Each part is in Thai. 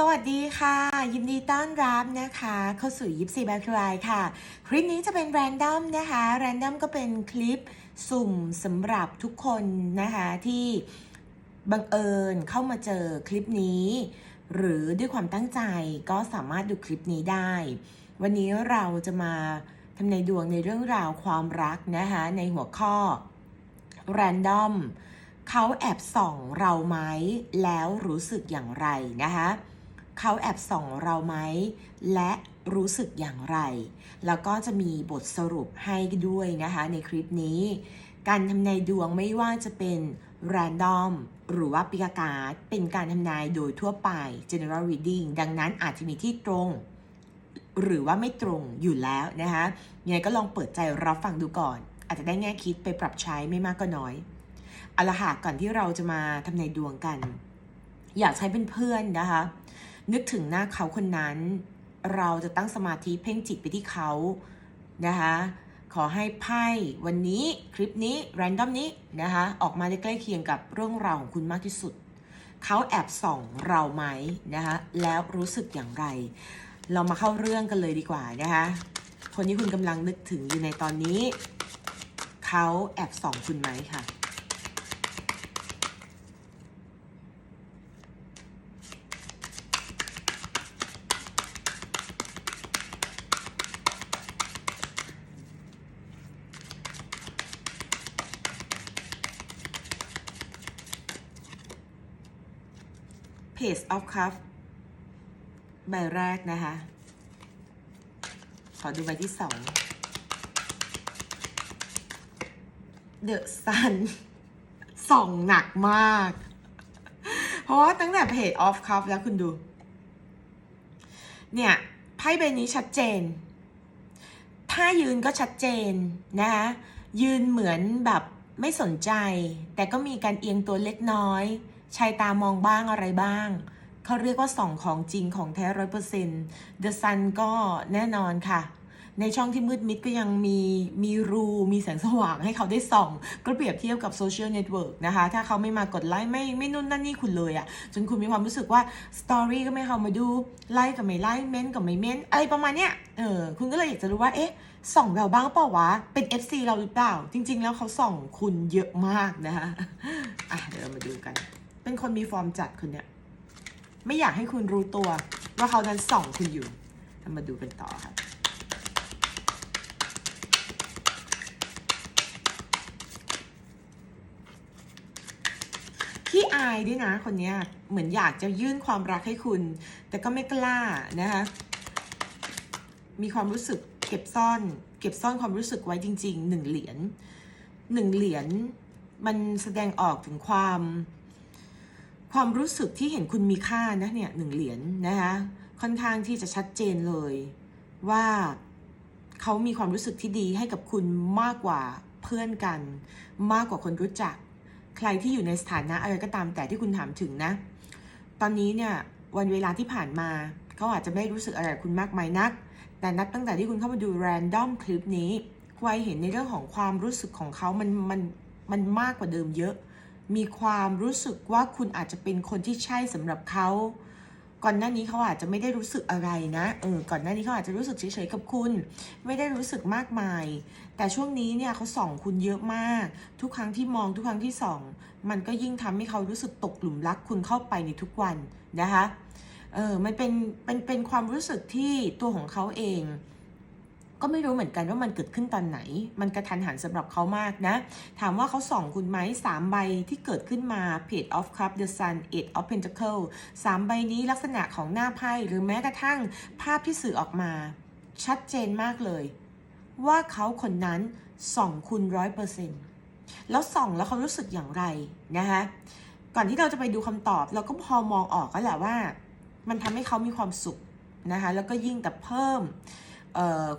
สวัสดีค่ะ ยินดีต้อนรับนะคะ เข้าสู่ยิปซีแบครายค่ะ คลิปนี้จะเป็นแรนดอมนะคะแรนดอมก็เป็นคลิปสุ่มสำหรับทุกคนนะคะที่บังเอิญเข้ามาเจอคลิปนี้ หรือด้วยความตั้งใจก็สามารถดูคลิปนี้ได้ วันนี้เราจะมาทำในดวงในเรื่องราวความรักนะคะในหัวข้อแรนดอมเขาแอบส่องเราไหมแล้วรู้สึกอย่างไรนะคะ เขาแอบส่องเราไหม และรู้สึกอย่างไร แล้วก็จะมีบทสรุปให้ด้วยนะคะ ในคลิปนี้ การทำนายดวงไม่ว่าจะเป็น random หรือว่าปิกาการ์ดเป็นการทำนายโดยทั่วไป general reading ดังนั้นอาจจะมีที่ตรง หรือว่าไม่ตรงอยู่แล้วนะคะยังไงก็ลองเปิดใจรับฟังดูก่อน อาจจะได้แง่คิดไปปรับใช้ไม่มากก็น้อยเอาละค่ะก่อนที่เราจะมาทำนายดวงกัน อยากใช้เป็นเพื่อนนะคะ นึกถึงหน้าเขาคนนั้น เราจะตั้งสมาธิเพ่งจิตไปที่เขานะคะ ขอให้ไพ่วันนี้คลิปนี้แรนดอมนี้นะคะ ออกมาได้ใกล้เคียงกับเรื่องราวของคุณมากที่สุด เขาแอบส่องเราไหมนะคะ แล้วรู้สึกอย่างไร เรามาเข้าเรื่องกันเลยดีกว่านะคะ คนที่คุณกำลังนึกถึงอยู่ในตอนนี้ เขาแอบส่องคุณไหมค่ะ Page of Cup ใบแรกนะคะ ขอดูใบที่สอง The Sun ส่องหนักมาก เพราะว่าตั้งแต่ Page of Cup แล้วคุณดู เนี่ย ไพ่ใบนี้ชัดเจน ถ้ายืนก็ชัดเจนนะคะยืนเหมือนแบบไม่สนใจ แต่ก็มีการเอียงตัวเล็กน้อย ชายตามองบ้างอะไรบ้าง เขาเรียกว่าส่องของจริงของแท้ร้อยเปอร์เซ็นต์ The Sun ก็แน่นอนค่ะ ในช่องที่มืดมิดก็ยังมีมีรูมีแสงสว่างให้เขาได้ส่อง ก็เปรียบเทียบกับโซเชียลเน็ตเวิร์กนะคะ ถ้าเขาไม่มากดไลค์ไม่ไม่นู่นนั่นนี่คุณเลยอะจนคุณมีความรู้สึกว่าสตอรี่ก็ไม่เข้ามาดูไลค์กับไม่ไลค์เม้นกับไม่เม้นอะไรประมาณเนี้ยเออคุณก็เลยอยากจะรู้ว่าเอ๊ะส่องเราบ้างเปล่าวะ เป็น FC เราหรือเปล่า จริง ๆ แล้วเขาส่องคุณเยอะมากนะคะอะเดี๋ยวเรามาดูกัน เป็นคนมีฟอร์มจัดคนเนี้ยไม่อยากให้คุณรู้ตัวว่าเขานั้นส่องคุณอยู่เรามาดูกันต่อค่ะขี้อายด้วยนะคนเนี้ยเหมือนอยากจะยื่นความรักให้คุณ แต่ก็ไม่กล้านะคะมีความรู้สึกเก็บซ่อน เก็บซ่อนความรู้สึกไว้จริงๆหนึ่งเหรียญหนึ่งเหรียญมันแสดงออกถึงความ ความรู้สึกที่เห็นคุณมีค่านะเนี่ยหนึ่งเหรียญนะคะค่อนข้างที่จะชัดเจนเลยว่าเขามีความรู้สึกที่ดีให้กับคุณมากกว่าเพื่อนกัน มากกว่าคนรู้จัก ใครที่อยู่ในสถานะอะไรก็ตามแต่ที่คุณถามถึงนะ ตอนนี้เนี่ยวันเวลาที่ผ่านมาเขาอาจจะไม่รู้สึกอะไรกับคุณมากมายนัก แต่นับตั้งแต่ที่คุณเข้ามาดู random คลิปนี้ควายเห็นในเรื่องของความรู้สึกของเขามันมันมันมากกว่าเดิมเยอะ มีความรู้สึกว่าคุณอาจจะเป็นคนที่ใช่สำหรับเขา ก่อนหน้านี้เขาอาจจะไม่ได้รู้สึกอะไรนะเออก่อนหน้านี้เขาอาจจะรู้สึกเฉยๆกับคุณ ไม่ได้รู้สึกมากมาย แต่ช่วงนี้เนี่ยเขาส่องคุณเยอะมาก ทุกครั้งที่มองทุกครั้งที่ส่อง มันก็ยิ่งทำให้เขารู้สึกตกหลุมรักคุณเข้าไปในทุกวันนะคะเออมันเป็นเป็นเป็นความรู้สึกที่ตัวของเขาเอง ก็ไม่รู้เหมือนกันว่ามันเกิดขึ้นตอนไหน มันกระทันหันสำหรับเขามากนะ ถามว่าเขาส่องคุณไหมสามใบที่เกิดขึ้นมา Page of Cup The Sun Eight of Pentacle สามใบนี้ลักษณะของหน้าไพ่หรือแม้กระทั่งภาพที่สื่อออกมา ชัดเจนมากเลย ว่าเขาคนนั้นส่องคุณร้อยเปอร์เซ็นต์แล้วส่องแล้วเขารู้สึกอย่างไรนะคะก่อนที่เราจะไปดูคำตอบเราก็พอมองออกก็แหละว่า มันทำให้เขามีความสุขนะคะแล้วก็ยิ่งแต่เพิ่ม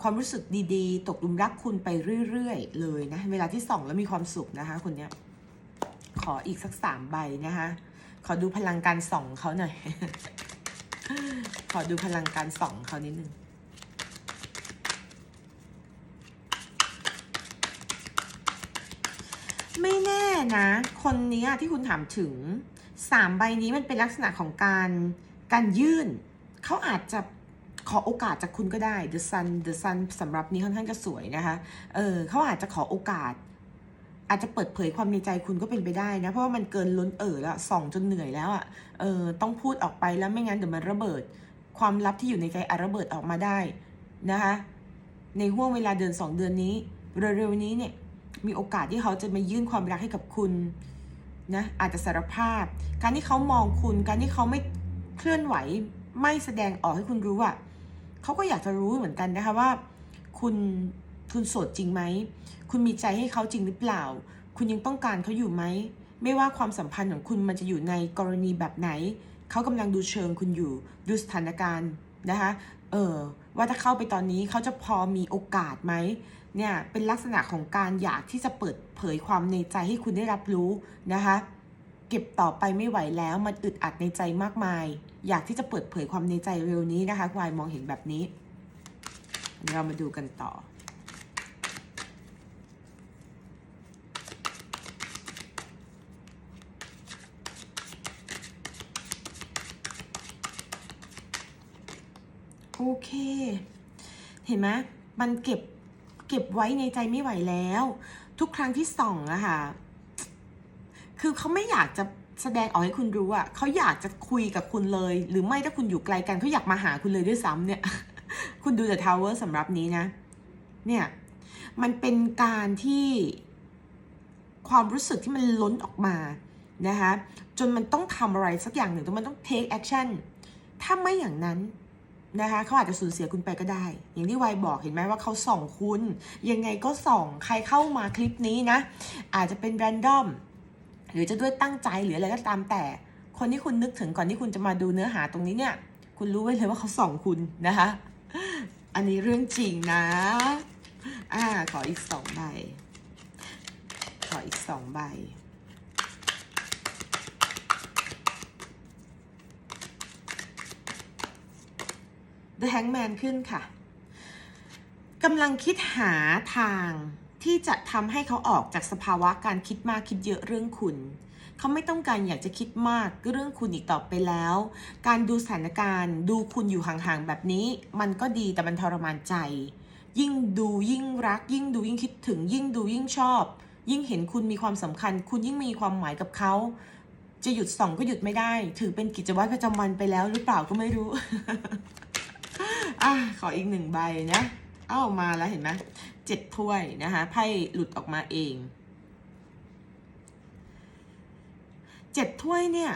ความรู้สึกดีๆ ตกลุมรักคุณไปเรื่อยๆ เลยนะ เวลาที่ส่องแล้วมีความสุขนะคะ คนเนี้ย ขออีกสักสามใบนะคะ ขอดูพลังการส่องเขาหน่อย ขอดูพลังการส่องเขานิดนึงไม่แน่นะ คนนี้ที่คุณถามถึงสามใบนี้มันเป็นลักษณะของการการยื่น เขาอาจจะ ขอโอกาสจากคุณก็ได้ The Sun The Sun สำหรับนี้ค่อนข้างจะสวยนะคะ เออเขาอาจจะขอโอกาส อาจจะเปิดเผยความในใจคุณก็เป็นไปได้นะ เพราะว่ามันเกินล้นเอ่อแล้วส่องจนเหนื่อยแล้วอะ่ะ เออต้องพูดออกไปแล้วไม่งั้นเดี๋ยวมันระเบิด ความลับที่อยู่ในใจอาจระเบิดออกมาได้นะคะ ในห่วงเวลาเดือนสองเดือนนี้เร็วๆนี้เนี่ยมีโอกาสที่เขาจะมายื่นความรักให้กับคุณนะอาจจะสารภาพ การที่เขามองคุณ การที่เขาไม่เคลื่อนไหวไม่แสดงออกให้คุณรู้อะ เขาก็อยากจะรู้เหมือนกันนะคะว่า คุณคุณโสดจริงไหม คุณมีใจให้เขาจริงหรือเปล่า คุณยังต้องการเขาอยู่ไหม ไม่ว่าความสัมพันธ์ของคุณมันจะอยู่ในกรณีแบบไหน เขากำลังดูเชิงคุณอยู่ ดูสถานการณ์นะคะ เออว่าถ้าเข้าไปตอนนี้เขาจะพอมีโอกาสไหม เนี่ย เป็นลักษณะของการอยากที่จะเปิดเผยความในใจให้คุณได้รับรู้นะคะ เก็บต่อไปไม่ไหวแล้วมันอึดอัดในใจมากมาย อยากที่จะเปิดเผยความในใจเร็วนี้นะคะควายมองเห็นแบบนี้ เรามาดูกันต่อ โอเค เห็นไหมมันเก็บเก็บไว้ในใจไม่ไหวแล้ว ทุกครั้งที่ส่องอะค่ะ คือเขาไม่อยากจะ แสดงออกให้คุณรู้อะเขาอยากจะคุยกับคุณเลย หรือไม่ถ้าคุณอยู่ไกลกันเขาอยากมาหาคุณเลยด้วยซ้ำเนี่ย คุณดู The Tower สำหรับนี้นะ เนี่ย มันเป็นการที่ความรู้สึกที่มันล้นออกมานะคะจนมันต้องทำอะไรสักอย่างหนึ่งแต่มันต้อง take action ถ้าไม่อย่างนั้นนะคะเขาอาจจะสูญเสียคุณไปก็ได้ อย่างที่วายบอกเห็นไหมว่าเขาส่องคุณ ยังไงก็ส่อง ใครเข้ามาคลิปนี้นะ อาจจะเป็น random หรือจะด้วยตั้งใจหรืออะไรก็ตามแต่ คนที่คุณนึกถึงก่อนที่คุณจะมาดูเนื้อหาตรงนี้เนี่ย คุณรู้ไว้เลยว่าเขาส่องคุณนะคะ อันนี้เรื่องจริงนะ อ่า ขออีกสองใบ ขออีกสองใบ The Hangman ขึ้นค่ะกำลังคิดหาทาง ที่จะทำให้เขาออกจากสภาวะการคิดมากคิดเยอะเรื่องคุณ เขาไม่ต้องการอยากจะคิดมากเรื่องคุณอีกต่อไปแล้ว การดูสถานการณ์ ดูคุณอยู่ห่างๆแบบนี้ มันก็ดีแต่มันทรมานใจ ยิ่งดูยิ่งรัก ยิ่งดูยิ่งคิดถึง ยิ่งดูยิ่งชอบ ยิ่งเห็นคุณมีความสำคัญ คุณยิ่งมีความหมายกับเขาจะหยุดส่องก็หยุดไม่ได้ ถือเป็นกิจวัตรประจำวันไปแล้วหรือเปล่าก็ไม่รู้อะขออีกหนึ่งใบนะ เอ้ามาแล้วเห็นไหม เจ็ดถ้วยนะคะไพ่หลุดออกมาเองเจ็ดถ้วยเนี่ย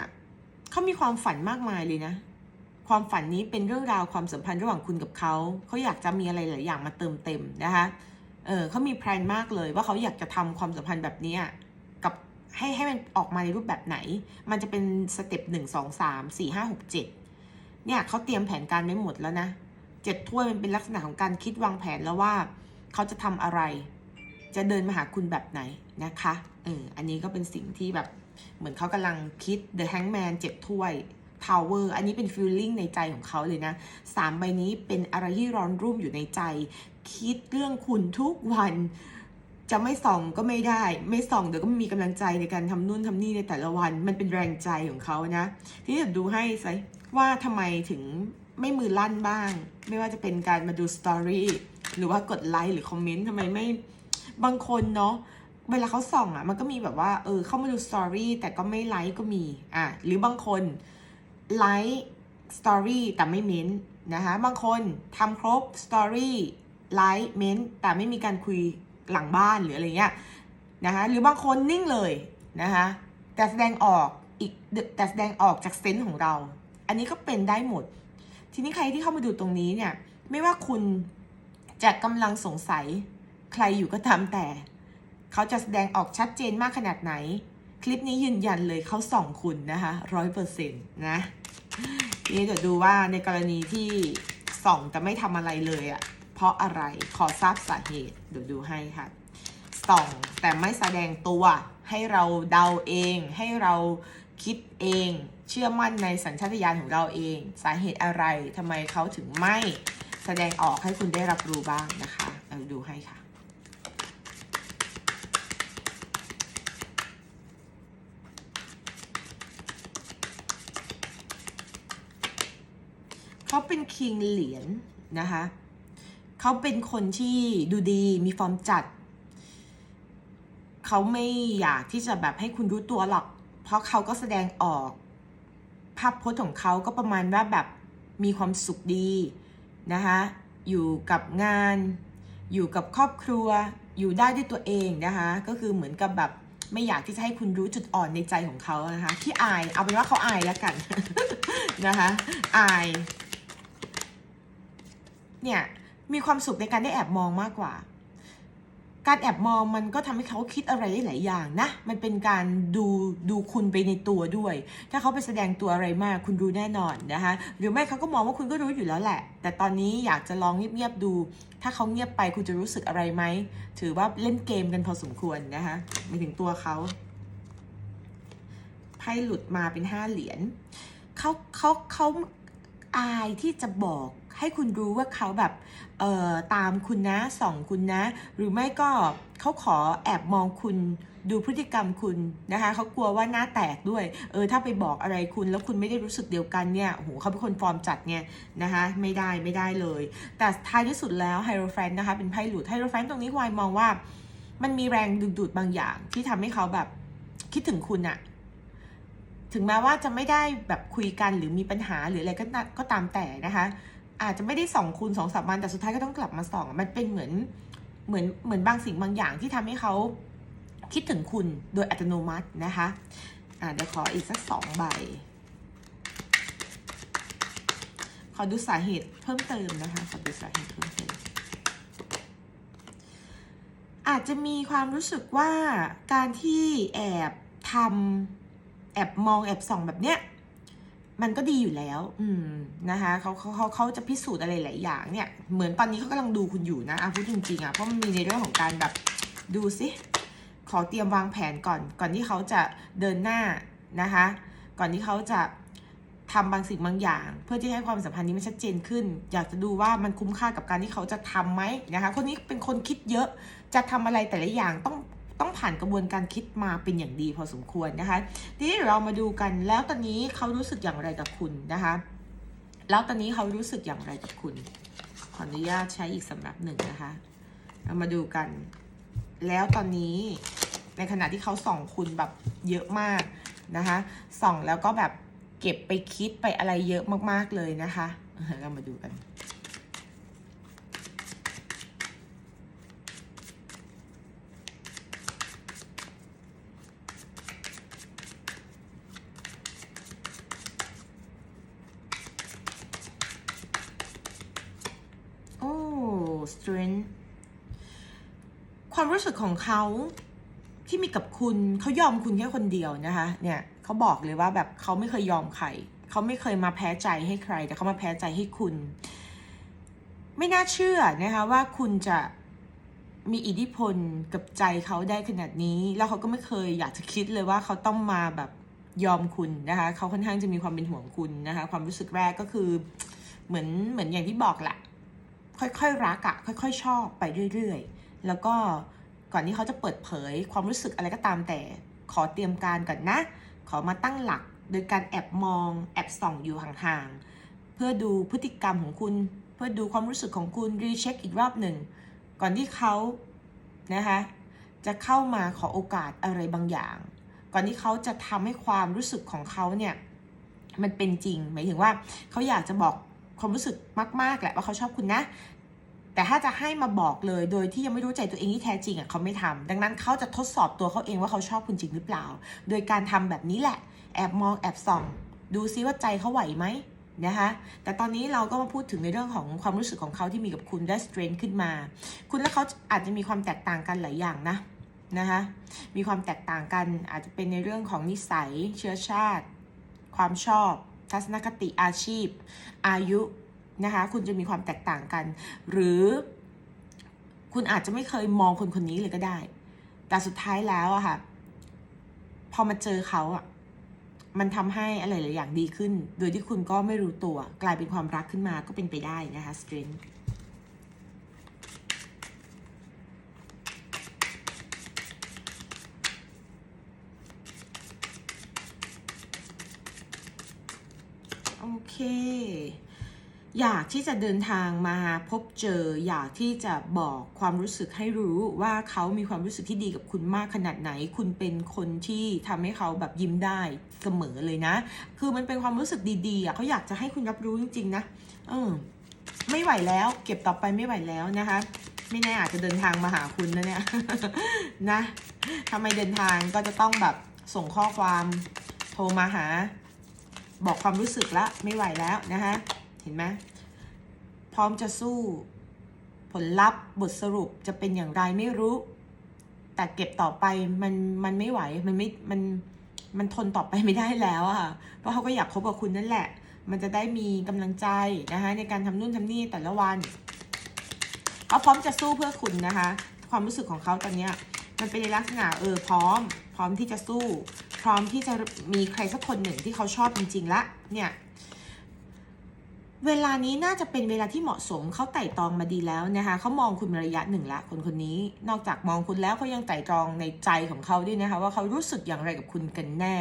เขามีความฝันมากมายเลยนะ ความฝันนี้เป็นเรื่องราวความสัมพันธ์ระหว่างคุณกับเขาเขาอยากจะมีอะไรหลายอย่างมาเติมเต็มนะคะเออเขามีแพลนมากเลยว่าเขาอยากจะทำความสัมพันธ์แบบนี้กับให้ให้มันออกมาในรูปแบบไหน มันจะเป็นสเต็ปหนึ่งสองสามสี่ห้าหกเจ็ดเนี่ยเขาเตรียมแผนการไว้หมดแล้วนะเจ็ดถ้วยมันเป็นลักษณะของการคิดวางแผนแล้วว่า เขาจะทำอะไร จะเดินมาหาคุณแบบไหนนะคะเอออันนี้ก็เป็นสิ่งที่แบบเหมือนเขากำลังคิด The Hangman เจ็ดถ้วย Tower อันนี้เป็น feeling ในใจของเขาเลยนะสามใบนี้เป็นอะไรที่ร้อนรุ่มอยู่ในใจ คิดเรื่องคุณทุกวันจะไม่ส่องก็ไม่ได้ ไม่ส่องเดี๋ยวก็มีกำลังใจในการทำนู่นทำนี่ในแต่ละวัน มันเป็นแรงใจของเขานะ ทีนี้ดูให้ไซว่าทำไมถึงไม่มือลั่นบ้าง ไม่ว่าจะเป็นการมาดูสตอรี่ หรือว่ากดไลค์หรือคอมเมนต์ทำไมไม่บางคนเนาะเวลาเขาส่องอะ่ะ มันก็มีแบบว่าเออเข้ามาดูสตอรี่แต่ก็ไม่ไลค์ก็มีอะหรือบางคนไลค์สตอรี่แต่ไม่เม้นต์นะคะบางคนทำครบสตอรี่ไลค์เม้นต์แต่ไม่มีการคุยหลังบ้านหรืออะไรเงี้ยนะคะหรือบางคนนิ่งเลยนะคะแต่แสดงออกอีกแต่แสดงออกจากเซนส์ของเรา อันนี้ก็เป็นได้หมด ทีนี้ใครที่เข้ามาดูตรงนี้เนี่ย ไม่ว่าคุณ จะกำลังสงสัย ใครอยู่ก็ตามแต่ เขาจะแสดงออกชัดเจนมากขนาดไหน คลิปนี้ยืนยันเลยเขาส่องคุณนะคะร้อยเปอร์เซ็นต์นะนี้เดี๋ยวดูว่าในกรณีที่ส่องแต่ไม่ทำอะไรเลยอะ่ะ เพราะอะไรขอทราบสาเหตุเดี๋ยวดูให้ค่ะส่องแต่ไม่แสดงตัวให้เราเดาเอง ให้เราคิดเอง เชื่อมั่นในสัญชาตญาณของเราเอง สาเหตุอะไรทำไมเขาถึงไม่ แสดงออกให้คุณได้รับรู้บ้างนะคะเราดูให้ค่ะ เขาเป็นคิงเหรียญนะคะเขาเป็นคนที่ดูดีมีฟอร์มจัด เขาไม่อยากที่จะแบบให้คุณรู้ตัวหรอก เพราะเขาก็แสดงออก ภาพพจน์ของเขาก็ประมาณว่าแบบมีความสุขดี นะคะอยู่กับงาน อยู่กับครอบครัว อยู่ได้ด้วยตัวเองนะคะก็คือเหมือนกับแบบไม่อยากที่จะให้คุณรู้จุดอ่อนในใจของเขานะคะที่อายเอาเป็นว่าเขาอายแล้วกันนะคะอายเนี่ยมีความสุขในการได้แอบมองมากกว่า การแอบมองมันก็ทำให้เขาคิดอะไรหลายอย่างนะ มันเป็นการดูดูคุณไปในตัวด้วย ถ้าเขาไปแสดงตัวอะไรมากคุณรู้แน่นอนนะคะ หรือไม่เขาก็มองว่าคุณก็รู้อยู่แล้วแหละ แต่ตอนนี้อยากจะลองเงียบๆดู ถ้าเขาเงียบไปคุณจะรู้สึกอะไรไหม ถือว่าเล่นเกมกันพอสมควรนะคะไม่ถึงตัวเขา ไพ่หลุดมาเป็นห้าเหรียญเขาเขาเขาอายที่จะบอก ให้คุณรู้ว่าเขาแบบเอ่อตามคุณนะส่องคุณนะ หรือไม่ก็เขาขอแอบมองคุณดูพฤติกรรมคุณนะคะเขากลัวว่าหน้าแตกด้วย เออถ้าไปบอกอะไรคุณแล้วคุณไม่ได้รู้สึกเดียวกันเนี่ยโอ้โหเขาเป็นคนฟอร์มจัดไงนะคะไม่ได้ไม่ได้เลย แต่ท้ายที่สุดแล้วไฮโรแฟนนะคะเป็นไพ่หลุดไฮโรแฟนตรงนี้วายมองว่า มันมีแรงดึงดูดบางอย่าง ที่ทำให้เขาแบบคิดถึงคุณอะถึงแม้ว่าจะไม่ได้แบบคุยกันหรือมีปัญหาหรืออะไรก็ก็ตามแต่นะคะ อาจจะไม่ได้สองคุณสองสามวันแต่สุดท้ายก็ต้องกลับมาส่องมันเป็นเหมือนเหมือนเหมือนบางสิ่งบางอย่างที่ทำให้เขาคิดถึงคุณโดยอัตโนมัตินะคะอ่าเดี๋ยวขออีกสักสองใบ ขอดูสาเหตุเพิ่มเติมนะคะ ขอดูสาเหตุเพิ่มเติม อาจจะมีความรู้สึกว่าการที่แอบทำแอบมองแอบส่องแบบเนี้ย มันก็ดีอยู่แล้ว อืมนะคะเขาเขาเขาเขาจะพิสูจน์อะไรหลายอย่างเนี่ย เหมือนตอนนี้เขากำลังดูคุณอยู่นะอะพูดจริงๆอะเพราะมันมีในเรื่องของการแบบดูสิขอเตรียมวางแผนก่อน ก่อนที่เขาจะเดินหน้านะคะ ก่อนที่เขาจะทำบางสิ่งบางอย่าง เพื่อที่ให้ความสัมพันธ์นี้มันชัดเจนขึ้น อยากจะดูว่ามันคุ้มค่ากับการที่เขาจะทำไหมนะคะ คนนี้เป็นคนคิดเยอะจะทำอะไรแต่ละอย่างต้อง ต้องผ่านกระบวนการคิดมาเป็นอย่างดีพอสมควรนะคะ ทีนี้เดี๋ยวเรามาดูกันแล้วตอนนี้เขารู้สึกอย่างไรกับคุณนะคะ แล้วตอนนี้เขารู้สึกอย่างไรกับคุณ ขออนุญาตใช้อีกสำหรับหนึ่งนะคะ เรามาดูกัน แล้วตอนนี้ในขณะที่เขาส่องคุณแบบเยอะมากนะคะ ส่องแล้วก็แบบเก็บไปคิดไปอะไรเยอะมากๆเลยนะคะ เรามาดูกัน โอ้ strength ความ รู้สึกของเขาที่มีกับคุณเขายอมคุณแค่คนเดียวนะคะ เนี่ยเขาบอกเลยว่าแบบเขาไม่เคยยอมใครเขาไม่เคยมาแพ้ใจให้ใคร แต่เขามาแพ้ใจให้คุณ ไม่น่าเชื่อนะคะว่าคุณจะมีอิทธิพลกับใจเขาได้ขนาดนี้ แล้วเขาก็ไม่เคยอยากจะคิดเลยว่าเขาต้องมาแบบยอมคุณนะคะเขาค่อนข้างจะมีความเป็นห่วงคุณนะคะ ความรู้สึกแรกก็คือ เหมือนเหมือนอย่างที่บอกแหละค่อยๆรักอะค่อย ๆ ชอบไปเรื่อย ๆ แล้วก็ ก่อนที่เขาจะเปิดเผยความรู้สึกอะไรก็ตามแต่ขอเตรียมการก่อนนะ ขอมาตั้งหลักโดยการแอบมองแอบส่องอยู่ห่างๆ เพื่อดูพฤติกรรมของคุณ เพื่อดูความรู้สึกของคุณรีเช็คอีกรอบหนึ่ง ก่อนที่เขานะคะจะเข้ามาขอโอกาสอะไรบางอย่าง ก่อนที่เขาจะทำให้ความรู้สึกของเขาเนี่ยมันเป็นจริง หมายถึงว่าเขาอยากจะบอกความรู้สึกมากๆแหละว่าเขาชอบคุณนะ แต่ถ้าจะให้มาบอกเลยโดยที่ยังไม่รู้ใจตัวเองที่แท้จริงอะเขาไม่ทำดังนั้นเขาจะทดสอบตัวเขาเองว่าเขาชอบคุณจริงหรือเปล่า โดยการทำแบบนี้แหละ แอบมองแอบส่อง ดูซิว่าใจเขาไหวไหมนะคะแต่ตอนนี้เราก็มาพูดถึงในเรื่องของความรู้สึกของเขาที่มีกับคุณได้สเตรนขึ้นมา คุณและเขาอาจจะมีความแตกต่างกันหลายอย่างนะนะคะมีความแตกต่างกันอาจจะเป็นในเรื่องของนิสัย เชื้อชาติ ความชอบ ทัศนคติอาชีพ อายุ นะคะคุณจะมีความแตกต่างกัน หรือคุณอาจจะไม่เคยมองคนคนนี้เลยก็ได้ แต่สุดท้ายแล้วอะค่ะ พอมาเจอเขาอะมันทำให้อะไรหลายอย่างดีขึ้น โดยที่คุณก็ไม่รู้ตัว กลายเป็นความรักขึ้นมาก็เป็นไปได้นะคะ strength โอเค อยากที่จะเดินทางมาพบเจอ อยากที่จะบอกความรู้สึกให้รู้ว่าเขามีความรู้สึกที่ดีกับคุณมากขนาดไหน คุณเป็นคนที่ทำให้เขาแบบยิ้มได้เสมอเลยนะ คือมันเป็นความรู้สึกดีๆอะเขาอยากจะให้คุณรับรู้จริงๆนะเออไม่ไหวแล้ว เก็บต่อไปไม่ไหวแล้วนะคะ ไม่แน่อาจจะเดินทางมาหาคุณนะเนี่ยนะทำไมเดินทางก็จะต้องแบบส่งข้อความโทรมาหา บอกความรู้สึกละไม่ไหวแล้วนะคะ เห็นไหมพร้อมจะสู้ ผลลัพธ์บทสรุปจะเป็นอย่างไรไม่รู้ แต่เก็บต่อไปมันมันไม่ไหวมันไม่มันมันทนต่อไปไม่ได้แล้วอะค่ะเพราะเขาก็อยากคบกับคุณนั่นแหละ มันจะได้มีกำลังใจนะคะในการทำนู่นทำนี่แต่ละวันเขาพร้อมจะสู้เพื่อคุณนะคะ ความรู้สึกของเขาตอนเนี้ยมันเป็นในลักษณะเออพร้อม พร้อมที่จะสู้ พร้อมที่จะมีใครสักคนหนึ่งที่เขาชอบจริงๆละเนี่ย เวลานี้น่าจะเป็นเวลาที่เหมาะสมเขาไต่ตรองมาดีแล้วนะคะเขามองคุณระยะหนึ่งละคนคนนี้ นอกจากมองคุณแล้วเขายังไต่ตรองในใจของเขาด้วยนะคะ ว่าเขารู้สึกอย่างไรกับคุณกันแน่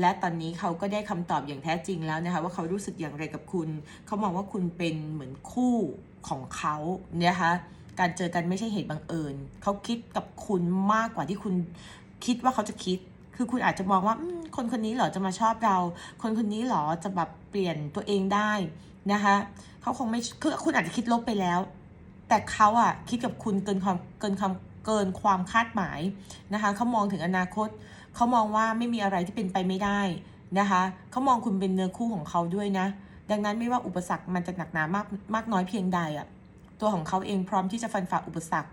และตอนนี้เขาก็ได้คำตอบอย่างแท้จริงแล้วนะคะว่าเขารู้สึกอย่างไรกับคุณ เขามองว่าคุณเป็นเหมือนคู่ของเขานะคะการเจอกันไม่ใช่เหตุบังเอิญเขาคิดกับคุณมากกว่าที่คุณคิดว่าเขาจะคิดคือคุณอาจจะมองว่าคนคนนี้เหรอจะมาชอบเรา คนคนนี้เหรอจะแบบเปลี่ยนตัวเองได้ นะคะเขาคงไม่คือคุณอาจจะคิดลบไปแล้ว แต่เขาอะคิดกับคุณเกินความเกินความเกินความคาดหมายนะคะเขามองถึงอนาคตเขามองว่าไม่มีอะไรที่เป็นไปไม่ได้นะคะเขามองคุณเป็นเนื้อคู่ของเขาด้วยนะ ดังนั้นไม่ว่าอุปสรรคมันจะหนักหนามากมากน้อยเพียงใดอะตัวของเขาเองพร้อมที่จะฟันฝ่าอุปสรรค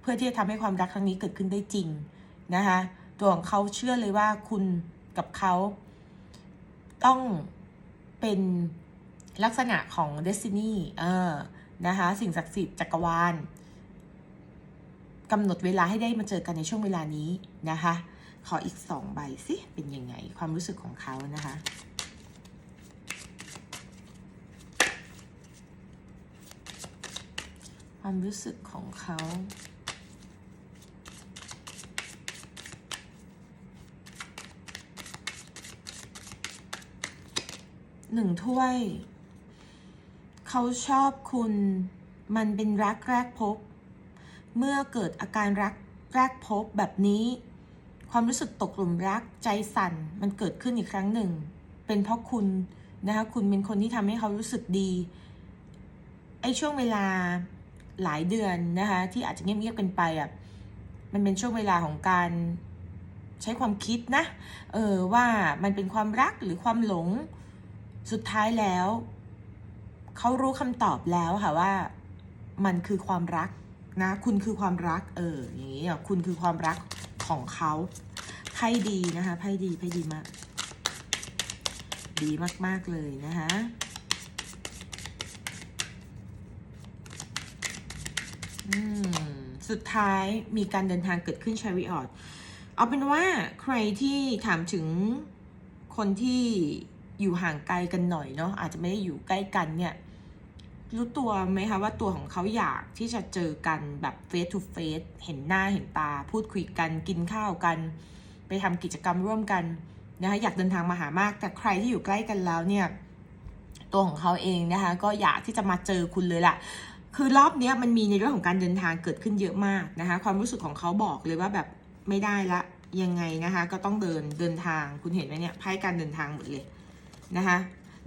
เพื่อที่จะทำให้ความรักครั้งนี้เกิดขึ้นได้จริงนะคะตัวของเขาเชื่อเลยว่าคุณกับเขาต้องเป็น ลักษณะของ Destiny เออนะคะสิ่งศักดิ์สิทธิ์จักรวาลกำหนดเวลาให้ได้มาเจอกันในช่วงเวลานี้นะคะ ขออีกสองใบสิเป็นยังไงความรู้สึกของเขานะคะความรู้สึกของเขา หนึ่งถ้วย เขาชอบคุณ มันเป็นรักแรกพบ เมื่อเกิดอาการรักแรกพบแบบนี้ ความรู้สึกตกหลุมรักใจสั่นมันเกิดขึ้นอีกครั้งหนึ่ง เป็นเพราะคุณนะคะคุณเป็นคนที่ทำให้เขารู้สึกดีไอ้ช่วงเวลาหลายเดือนนะคะที่อาจจะเงียบๆกันไปอะมันเป็นช่วงเวลาของการใช้ความคิดนะเออว่ามันเป็นความรักหรือความหลงสุดท้ายแล้ว เขารู้คำตอบแล้วค่ะว่า มันคือความรักนะ คุณคือความรัก เออ อย่างนี้อะคุณคือความรักของเขาไพ่ดีนะคะไพ่ดีไพ่ดีมากดีมาก ๆ เลยนะคะสุดท้ายมีการเดินทางเกิดขึ้นชาริออตเอาเป็นว่าใครที่ถามถึงคนที่ อยู่ห่างไกลกันหน่อยเนาะอาจจะไม่ได้อยู่ใกล้กันเนี่ยรู้ตัวไหมคะว่าตัวของเขาอยากที่จะเจอกันแบบ face to face เห็นหน้าเห็นตา พูดคุยกันกินข้าวกัน ไปทำกิจกรรมร่วมกันนะคะอยากเดินทางมาหามาก แต่ใครที่อยู่ใกล้กันแล้วเนี่ยตัวของเขาเองนะคะก็อยากที่จะมาเจอคุณเลยล่ะ คือรอบนี้มันมีในเรื่องของการเดินทางเกิดขึ้นเยอะมากนะคะความรู้สึกของเขาบอกเลยว่าแบบไม่ได้ละยังไงนะคะก็ต้องเดินเดินทางคุณเห็นไหมเนี่ยไพ่การเดินทางหมดเลย นะคะ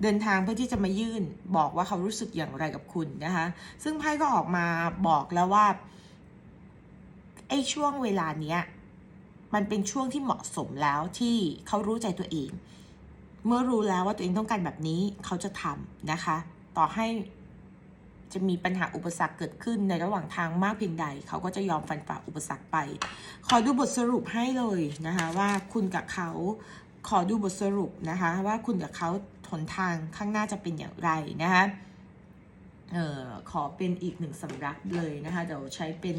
เดินทางเพื่อที่จะมายื่นบอกว่าเขารู้สึกอย่างไรกับคุณนะคะซึ่งไพ่ก็ออกมาบอกแล้วว่าไอ้ช่วงเวลาเนี้ยมันเป็นช่วงที่เหมาะสมแล้วที่เขารู้ใจตัวเอง เมื่อรู้แล้วว่าตัวเองต้องการแบบนี้เขาจะทำนะคะ ต่อให้จะมีปัญหาอุปสรรคเกิดขึ้นในระหว่างทางมากเพียงใด เขาก็จะยอมฟันฝ่าอุปสรรคไป ขอดูบทสรุปให้เลยนะคะว่าคุณกับเขา ขอดูบทสรุปนะคะว่าคุณกับเขาหนทางข้างหน้าจะเป็นอย่างไรนะคะเอ่อขอเป็นอีกหนึ่งสำรับเลยนะคะเดี๋ยวใช้เป็น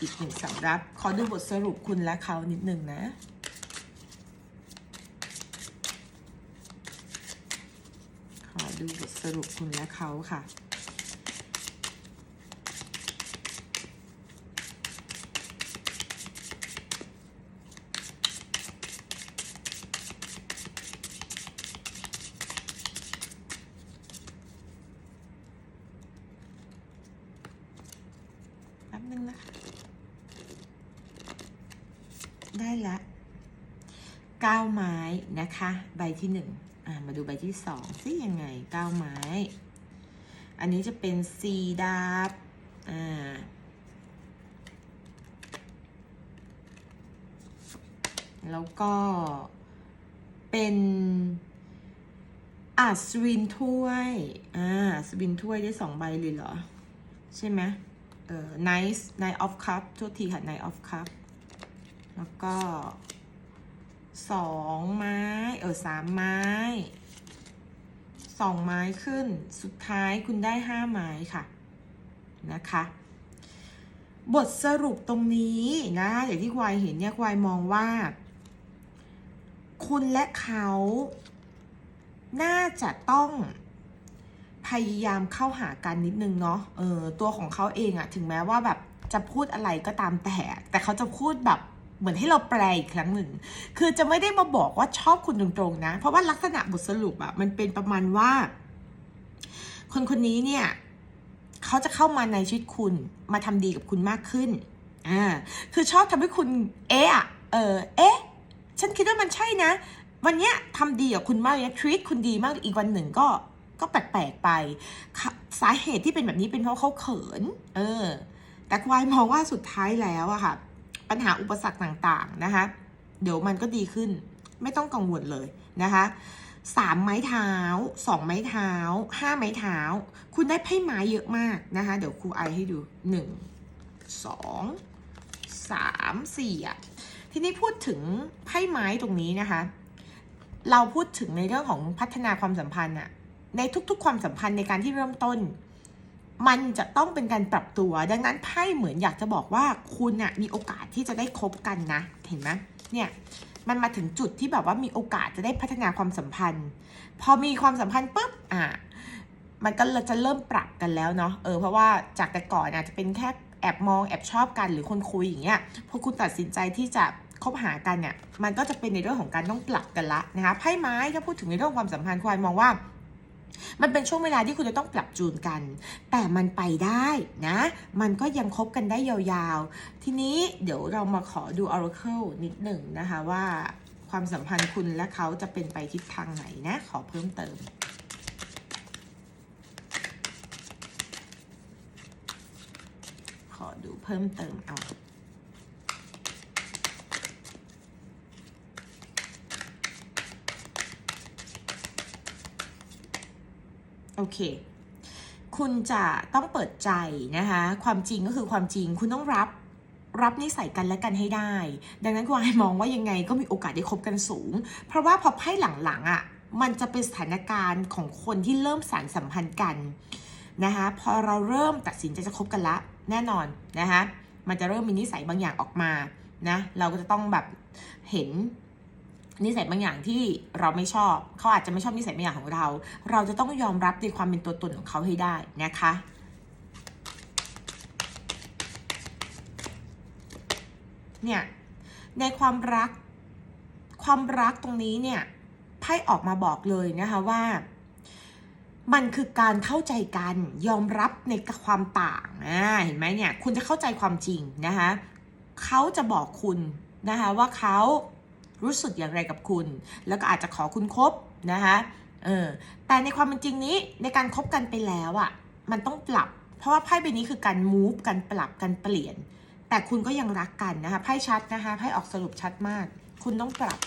อีกหนึ่งสำรับ ขอดูบทสรุปคุณและเขานิดนึงนะขอดูบทสรุปคุณและเขาค่ะ บนึงนะคะ ได้ละเก้าไม้นะคะ ใบที่หนึ่งอ่ามาดูใบที่สองซิยังไงเก้าไม้ อันนี้จะเป็นซีดาบอ่าแล้วก็เป็นอัศวินถ้วยอ่าอัศวินถ้วยได้สองใบเลยเหรอ ใช่ไหมเออ nice nine of cup โทษทีค่ะ nine of cup แล้วก็สองไม้ เออสามไม้สองไม้ขึ้นสุดท้ายคุณได้ห้าไม้ค่ะนะคะ บทสรุปตรงนี้นะอย่างที่ควายเห็นเนี่ยควายมองว่า คุณและเขา น่าจะต้องพยายามเข้าหากันนิดนึงเนาะเออตัวของเขาเองอะถึงแม้ว่าแบบจะพูดอะไรก็ตามแต่ แต่เขาจะพูดแบบ เหมือนให้เราแปลอีกครั้งหนึ่ง คือจะไม่ได้มาบอกว่าชอบคุณตรงๆนะ เพราะว่าลักษณะบทสรุปอะมันเป็นประมาณว่า คนคนนี้เนี่ยเขาจะเข้ามาในชีวิตคุณมาทำดีกับคุณมากขึ้น อ่า คือชอบทำให้คุณ เอ๊ะอเออเอ๊ะ ฉันคิดว่ามันใช่นะ วันเนี้ยทำดีกับคุณมากเลยนะ treat คุณดีมาก อีกวันหนึ่งก็ก็แปลกๆไป สาเหตุที่เป็นแบบนี้เป็นเพราะเขาเขิน เออ แต่ควายมองว่าสุดท้ายแล้วอะค่ะ ปัญหาอุปสรรคต่างๆนะคะเดี๋ยวมันก็ดีขึ้น ไม่ต้องกังวลเลยนะคะสามไม้เท้าสองไม้เท้าห้าไม้เท้า คุณได้ไพ่ไม้เยอะมากนะคะ เดี๋ยวครูไอให้ดูหนึ่งสองสามสี่อะทีนี้พูดถึงไพ่ไม้ตรงนี้นะคะ เราพูดถึงในเรื่องของพัฒนาความสัมพันธ์อะในทุกๆ ความสัมพันธ์ในการที่เริ่มต้น มันจะต้องเป็นการปรับตัว ดังนั้นไพ่เหมือนอยากจะบอกว่าคุณอะมีโอกาสที่จะได้คบกันนะ เห็นไหมเนี่ยมันมาถึงจุดที่แบบว่ามีโอกาสจะได้พัฒนาความสัมพันธ์ พอมีความสัมพันธ์ปุ๊บอะมันก็จะเริ่มปรับกันแล้วเนาะเออเพราะว่าจากแต่ก่อนอาจจะเป็นแค่แอบมองแอบชอบกันหรือคนคุยอย่างเงี้ยพอคุณตัดสินใจที่จะคบหากันเนี่ยมันก็จะเป็นในเรื่องของการต้องปรับกันละนะคะไพ่ไม้ถ้าพูดถึงในเรื่องความสัมพันธ์ควายมองว่า มันเป็นช่วงเวลาที่คุณจะต้องปรับจูนกัน แต่มันไปได้นะ มันก็ยังคบกันได้ยาวๆ ทีนี้เดี๋ยวเรามาขอดู Oracle นิดหนึ่งนะคะว่าความสัมพันธ์คุณและเขาจะเป็นไปทิศทางไหนนะ ขอเพิ่มเติมขอดูเพิ่มเติมเอา โอเค คุณจะต้องเปิดใจนะคะ ความจริงก็คือความจริง คุณต้องรับรับนิสัยกันและกันให้ได้ ดังนั้นคุณไอมองว่ายังไงก็มีโอกาสได้คบกันสูง เพราะว่าพอไพ่หลังๆอะ่ะ มันจะเป็นสถานการณ์ของคนที่เริ่มสารสัมพันธ์กันนะคะพอเราเริ่มตัดสินใจจะคบกันละ แน่นอนนะคะมันจะเริ่มมีนิสัยบางอย่างออกมานะเราก็จะต้องแบบเห็น นิสัยบางอย่างที่เราไม่ชอบ เขาอาจจะไม่ชอบนิสัยบางอย่างของเรา เราจะต้องยอมรับในความเป็นตัวตนของเขาให้ได้นะคะเนี่ยในความรักความรักตรงนี้เนี่ยไพ่ออกมาบอกเลยนะคะว่า มันคือการเข้าใจกันยอมรับในความต่างอ่าเห็นไหมเนี่ยคุณจะเข้าใจความจริงนะคะเขาจะบอกคุณนะคะว่าเขา รู้สึกอย่างไรกับคุณ แล้วก็อาจจะขอคุณคบนะคะเออแต่ในความเป็นจริงนี้ในการคบกันไปแล้วอะ่ะมันต้องปรับ เพราะว่าไพ่ใบนี้คือการ move การปรับการเปลี่ยน แต่คุณก็ยังรักกันนะคะไพ่ชัดนะคะไพ่ออกสรุปชัดมาก คุณต้องปรับ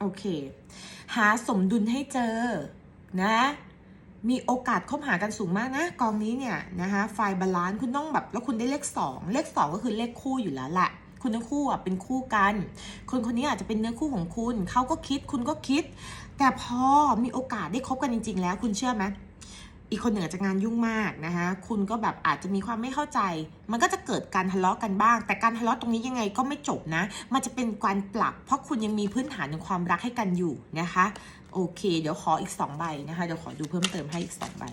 โอเค หาสมดุลให้เจอนะ มีโอกาสคบหากันสูงมากนะกองนี้เนี่ยนะคะไฟบาลานซ์คุณต้องแบบแล้วคุณได้เลข 2 เลข 2 ก็คือเลขคู่อยู่แล้วแหละคุณทั้งคู่อะเป็นคู่กัน คนคนนี้อาจจะเป็นเนื้อคู่ของคุณ เขาก็คิดคุณก็คิด แต่พอมีโอกาสได้คบกันจริง ๆ แล้ว คุณเชื่อไหมอีกคนหนึ่งอาจจะงานยุ่งมากนะคะคุณก็แบบอาจจะมีความไม่เข้าใจ มันก็จะเกิดการทะเลาะกันบ้าง แต่การทะเลาะตรงนี้ยังไงก็ไม่จบนะ มันจะเป็นการปรับ เพราะคุณยังมีพื้นฐานของความรักให้กันอยู่นะคะ โอเค เดี๋ยวขออีก2ใบนะคะ เดี๋ยวขอดูเพิ่มเติมให้อีก2ใบ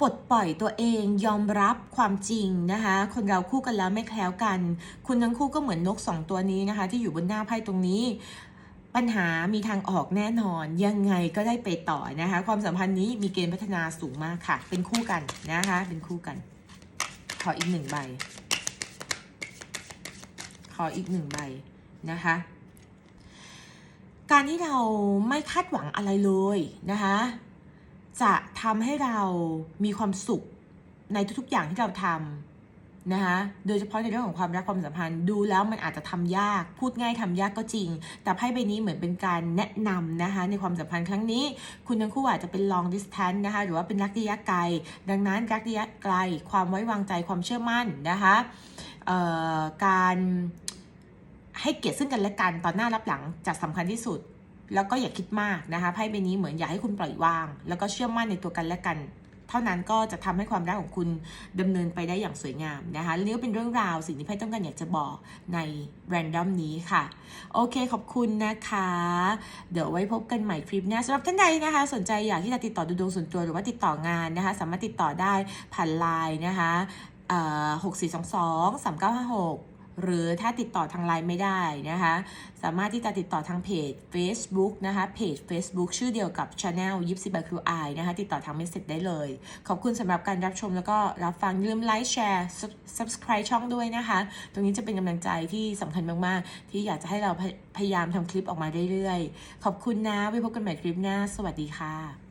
บลดปล่อยตัวเองยอมรับความจริงนะคะ คนเราคู่กันแล้วไม่แคล้วกัน คุณทั้งคู่ก็เหมือนนกสองตัวนี้นะคะ ที่อยู่บนหน้าไพ่ตรงนี้ ปัญหามีทางออกแน่นอนยังไงก็ได้ไปต่อนะคะ ความสัมพันธ์นี้มีเกณฑ์พัฒนาสูงมากค่ะ เป็นคู่กันนะคะ เป็นคู่กัน ขออีกหนึ่งใบ ขออีกหนึ่งใบนะคะ การที่เราไม่คาดหวังอะไรเลยนะคะ จะทำให้เรามีความสุขในทุกๆอย่างที่เราทำ นะคะโดยเฉพาะในเรื่องของความรักความสัมพันธ์ ดูแล้วมันอาจจะทำยาก พูดง่ายทำยากก็จริง แต่ไพ่ใบนี้เหมือนเป็นการแนะนำนะคะในความสัมพันธ์ครั้งนี้ คุณทั้งคู่อาจจะเป็น long distance นะคะหรือว่าเป็นรักระยะไกล ดังนั้นรักระยะไกล ความไว้วางใจความเชื่อมั่นนะคะการให้เกียรติซึ่งกันและกันตอนหน้ารับหลังจะสำคัญที่สุด แล้วก็อย่าคิดมากนะคะไพ่ใบนี้เหมือนอยากให้คุณปล่อยวาง แล้วก็เชื่อมั่นในตัวกันและกัน ท่านั้นก็จะทำให้ความรักของคุณดำเนินไปได้อย่างสวยงามนะคะเรื่องเป็นเรื่องราวสิ่งที่ไพ่ต้องการอยากจะบอกในแรนดอมนี้ค่ะ โอเคขอบคุณนะคะ เดี๋ยวไว้พบกันใหม่คลิปหน้าสำหรับท่านใดนะคะ สนใจอยากที่จะติดต่อดูดวงส่วนตัวหรือว่าติดต่องานนะคะ สามารถติดต่อได้ผ่านไลน์นะคะหกสี่สองสองสามเก้าห้าหก หรือถ้าติดต่อทางไลน์ไม่ได้นะคะ สามารถที่จะติดต่อทางเพจ Facebook นะคะเพจ Facebook ชื่อเดียวกับ Channel ยิปซีบายครูไอนะคะ ติดต่อทางเมสเซจได้เลย ขอบคุณสำหรับการรับชมแล้วก็รับฟังอย่าลืมไลค์แชร์ subscribe ช่องด้วยนะคะ ตรงนี้จะเป็นกำลังใจที่สำคัญมาก ๆ ที่อยากจะให้เราพพยายามทำคลิปออกมาเรื่อย ๆ ขอบคุณนะไว้พบกันใหม่คลิปหน้า สวัสดีค่ะ